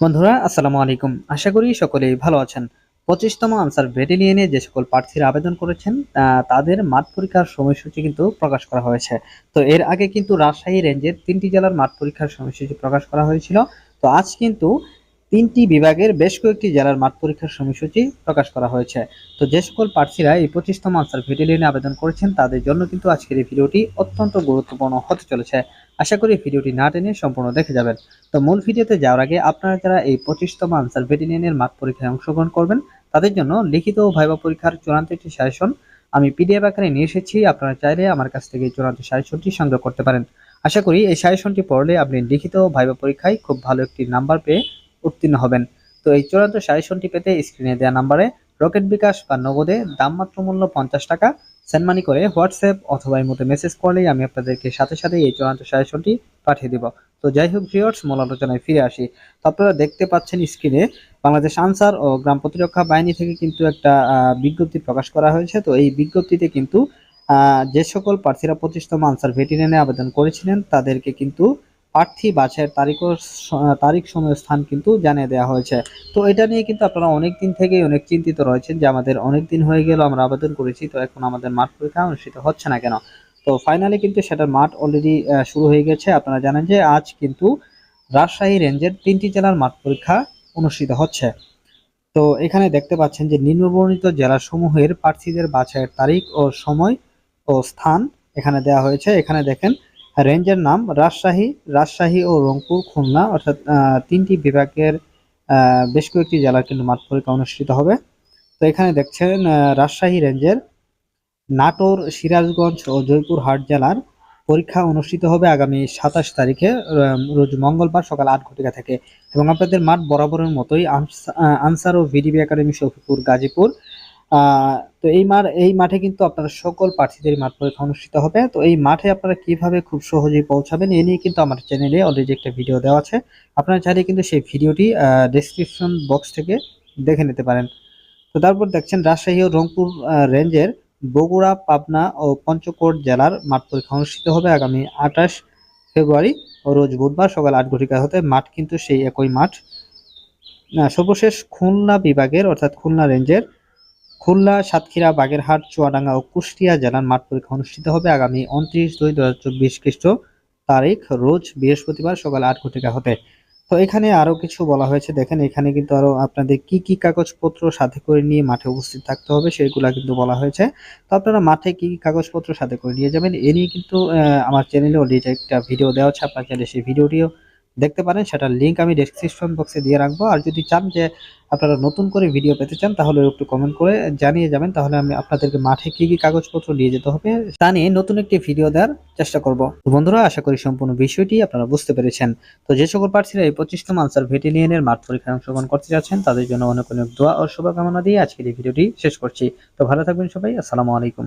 বন্ধুরা, আসসালামু আলাইকুম। আশা করি সকলেই ভালো আছেন। পঁচিশতম আনসার ব্যাটেলিয়নে যে সকল প্রার্থীরা আবেদন করেছেন তাদের মাঠ পরীক্ষার সময়সূচি কিন্তু প্রকাশ করা হয়েছে। তো এর আগে কিন্তু রাজশাহী রেঞ্জের তিনটি জেলার মাঠ পরীক্ষার সময়সূচি প্রকাশ করা হয়েছিল। তো আজ কিন্তু তিনটি বিভাগের বেশ কয়েকটি জেলার মাঠ পরীক্ষার সময়সূচি প্রকাশ করা হয়েছে। তো যে সকল প্রার্থীরা এই পঁচিশতম আনসার ব্যাটালিয়নে আবেদন করেছেন, তাদের জন্য কিন্তু আজকের এই ভিডিওটি অত্যন্ত গুরুত্বপূর্ণ হতে চলেছে। আশা করি ভিডিওটি না টেনে সম্পূর্ণ দেখে যাবেন। তো মূল ভিডিওতে যাওয়ার আগে আপনারা যারা এই পঁচিশতম আনসার ব্যাটালিয়নের মাঠ পরীক্ষায় অংশগ্রহণ করবেন, তাদের জন্য লিখিত ও ভাইবা পরীক্ষার চূড়ান্ত একটি সাজেশন আমি পিডিএফ আকারে নিয়ে এসেছি। আপনারা চাইলে আমার কাছ থেকে চূড়ান্ত সাজেশনটি সংগ্রহ করতে পারেন। আশা করি এই সাজেশনটি পড়লে আপনি লিখিত ও ভাইবা পরীক্ষায় খুব ভালো একটি নাম্বার পেয়ে উত্তীর্ণ হবেন। তো এই চূড়ান্ত সাজেশনটি পেতে স্ক্রিনে দেওয়া নাম্বারে রকেট বিকাশ বা নগদে দাম মাত্র মূল্য পঞ্চাশ টাকা সেন্ড মানি করে হোয়াটসঅ্যাপ অথবা এই মধ্যে মেসেজ করলেই আমি আপনাদেরকে সাথে সাথে এই চূড়ান্ত সাজেশনটি পাঠিয়ে দিব। তো যাই হোক ভিওর্স মূল আলোচনায় ফিরে আসি। তো আপনারা দেখতে পাচ্ছেন স্ক্রিনে বাংলাদেশ আনসার ও গ্রাম প্রতিরক্ষা বাহিনী থেকে কিন্তু একটা বিজ্ঞপ্তি প্রকাশ করা হয়েছে। তো এই বিজ্ঞপ্তিতে কিন্তু যে সকল প্রার্থীরা পঁচিশতম আনসার ভেটিনেনে আবেদন করেছিলেন তাদেরকে কিন্তু প্রার্থী বাছাইয়ের তারিখ তারিখ সময় স্থান কিন্তু জানিয়ে দেওয়া হয়েছে। তো এটা নিয়ে কিন্তু আপনারা অনেক দিন থেকেই অনেক চিন্তিত রয়েছেন যে আমাদের অনেক দিন হয়ে গেল, আমরা আবেদন করেছি, তো এখন আমাদের মাঠ পরীক্ষা অনুষ্ঠিত হচ্ছে না কেন? তো ফাইনালি কিন্তু সেটার মাঠ অলরেডি শুরু হয়ে গেছে। আপনারা জানেন যে আজ কিন্তু রাজশাহী রেঞ্জের তিনটি জেলার মাঠ পরীক্ষা অনুষ্ঠিত হচ্ছে। তো এখানে দেখতে পাচ্ছেন যে নিম্নবর্ণিত জেলাসমূহের প্রার্থীদের বাছাইয়ের তারিখ ও সময় ও স্থান এখানে দেওয়া হয়েছে। এখানে দেখেন রেঞ্জের নাম রাজশাহী রাজশাহী ও রংপুর, খুলনা। অর্থাৎ তিনটি বিভাগের বেশ কয়েকটি জেলার কিন্তু মাঠ পরীক্ষা অনুষ্ঠিত হবে। তো এখানে দেখছেন রাজশাহী রেঞ্জের নাটোর, সিরাজগঞ্জ ও জয়পুরহাট জেলার পরীক্ষা অনুষ্ঠিত হবে আগামী সাতাশ তারিখে রোজ মঙ্গলবার সকাল আট ঘটিকা থেকে। এবং আপনাদের মাঠ বরাবরের মতোই আনসার ও ভিডিবি একাডেমি শফিপুর গাজীপুর তো এই মাঠ এই মাঠে কিন্তু আপনারা সকল প্রার্থীদের মাঠ পরীক্ষা অনুষ্ঠিত হবে। তো এই মাঠে আপনারা কীভাবে খুব সহজেই পৌঁছাবেন, এ নিয়ে কিন্তু আমার চ্যানেলে অলরেডি একটা ভিডিও দেওয়া আছে। আপনারা চাইলে কিন্তু সেই ভিডিওটি ডেসক্রিপশন বক্স থেকে দেখে নিতে পারেন। তো তারপর দেখছেন, রাজশাহী ও রংপুর রেঞ্জের বগুড়া, পাবনা ও পঞ্চকোট জেলার মাঠ পরীক্ষা অনুষ্ঠিত হবে আগামী আঠাশ ফেব্রুয়ারি ও রোজ বুধবার সকাল আট ঘটিকা হতে। মাঠ কিন্তু সেই একই মাঠ। সর্বশেষ খুলনা বিভাগের, অর্থাৎ খুলনা রেঞ্জের খুলনা, সাতক্ষীরা, বাগেরহাট, চুয়াডাঙ্গা ও কুষ্টিয়া জেলার মাঠ পরীক্ষা অনুষ্ঠিত হবে আগামী উনত্রিশ দুই দু হাজার চব্বিশ খ্রিস্ট তারিখ, রোজ বৃহস্পতিবার সকাল আট ঘটিকা হতে। তো এখানে আরও কিছু বলা হয়েছে। দেখেন, এখানে কিন্তু আরও আপনাদের কি কি কাগজপত্র সাথে করে নিয়ে মাঠে উপস্থিত থাকতে হবে সেগুলা কিন্তু বলা হয়েছে। তো আপনারা মাঠে কি কি কাগজপত্র সাথে করে নিয়ে যাবেন, এ নিয়ে কিন্তু আমার চ্যানেলে অলরেডি একটা ভিডিও দেওয়া আছে। আপনার চাইলে সেই ভিডিওটিও দেখতে পারেন, সেটার লিঙ্ক আমি ডেসক্রিপশন বক্সে দিয়ে রাখব। আর যদি চান যে আপনারা নতুন করে ভিডিও পেতে চান, তাহলে একটু কমেন্ট করে জানিয়ে যাবেন, তাহলে আমি আপনাদেরকে মাঠে কি কি কাগজপত্র নিয়ে যেতে হবে, তা নিয়ে নতুন একটি ভিডিও দেওয়ার চেষ্টা করব। বন্ধুরা, আশা করি সম্পূর্ণ বিষয়টি আপনারা বুঝতে পেরেছেন। তো যে সকল প্রার্থীরা এই পঁচিশতম আনসার ভেটিলিয়ানের মাঠ পরীক্ষায় অংশগ্রহণ করতে যাচ্ছেন, তাদের জন্য অনেক অনেক দোয়া ও শুভকামনা দিয়ে আজকের এই ভিডিওটি শেষ করছি। তো ভালো থাকবেন সবাই, আসসালামু আলাইকুম।